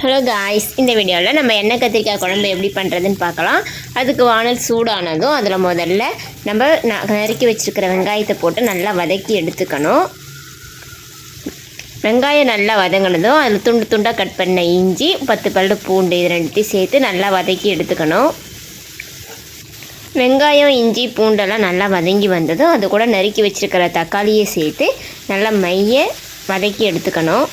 Hello guys இந்த வீடியோவில் நம்ம எண்ணெய் கத்திரிக்காய் குழம்பு எப்படி பண்ணுறதுன்னு பார்க்கலாம். அதுக்கு வானல் சூடானதும் அதில் முதல்ல நம்ம ந- நறுக்கி வச்சுருக்கிற வெங்காயத்தை போட்டு நல்லா வதக்கி எடுத்துக்கணும். வெங்காயம் நல்லா வதங்கினதும் அதில் துண்டு துண்டாக கட் பண்ண இஞ்சி பத்து பல்லு பூண்டு இது ரெண்டுத்தையும் சேர்த்து நல்லா வதக்கி எடுத்துக்கணும். வெங்காயம் இஞ்சி பூண்டெல்லாம் நல்லா வதங்கி வந்ததும் அது கூட நறுக்கி வச்சுருக்கிற தக்காளியை சேர்த்து நல்லா மைய வதக்கி எடுத்துக்கணும்.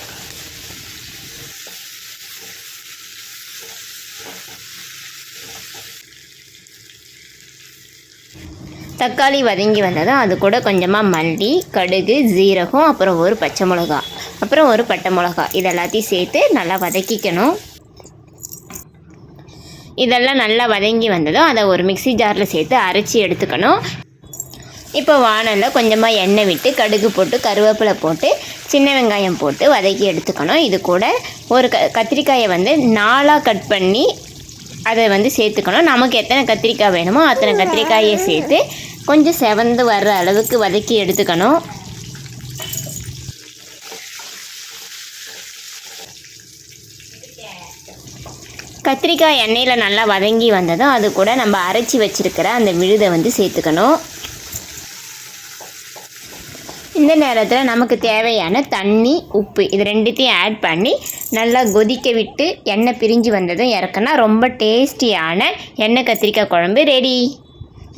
தக்காளி வதங்கி வந்ததும் அது கூட கொஞ்சமாக மல்லி கடுகு ஜீரகம் அப்புறம் ஒரு பச்சை மிளகா. அப்புறம் ஒரு பட்டை மிளகா. இது எல்லாத்தையும் சேர்த்து நல்லா வதக்கிக்கணும். இதெல்லாம் நல்லா வதங்கி வந்ததும் அதை ஒரு மிக்ஸி ஜாரில் சேர்த்து அரைச்சி எடுத்துக்கணும். இப்போ வானலில் கொஞ்சமாக எண்ணெய் விட்டு கடுகு போட்டு கருவேப்பிலை போட்டு சின்ன வெங்காயம் போட்டு வதக்கி எடுத்துக்கணும். இது கூட ஒரு க கத்திரிக்காயை வந்து நாலாக கட் பண்ணி அதை வந்து சேர்த்துக்கணும். நமக்கு எத்தனை கத்திரிக்காய் வேணுமோ அத்தனை கத்திரிக்காயை சேர்த்து கொஞ்சம் செவந்து வர்ற அளவுக்கு வதக்கி எடுத்துக்கணும். கத்திரிக்காய் எண்ணெயில் நல்லா வதங்கி வந்ததும் அது கூட நம்ம அரைச்சி வச்சுருக்கிற அந்த விழுதை வந்து சேர்த்துக்கணும். இந்த நேரத்தில் நமக்கு தேவையான தண்ணி உப்பு இது ரெண்டுத்தையும் ஆட் பண்ணி நல்லா கொதிக்க விட்டு எண்ணெய் பிரிஞ்சு வந்ததும் இறக்குனா ரொம்ப டேஸ்டியான எண்ணெய் கத்திரிக்காய் குழம்பு ரெடி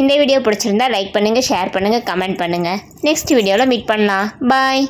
இந்த வீடியோ பிடிச்சிருந்தா லைக் பண்ணுங்கள் ஷேர் பண்ணுங்கள் கமெண்ட் பண்ணுங்கள் நெக்ஸ்ட் வீடியோவில் மீட் பண்ணலாம். பாய்